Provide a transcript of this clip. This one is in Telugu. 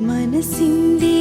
മനസ്സിൻ്റെ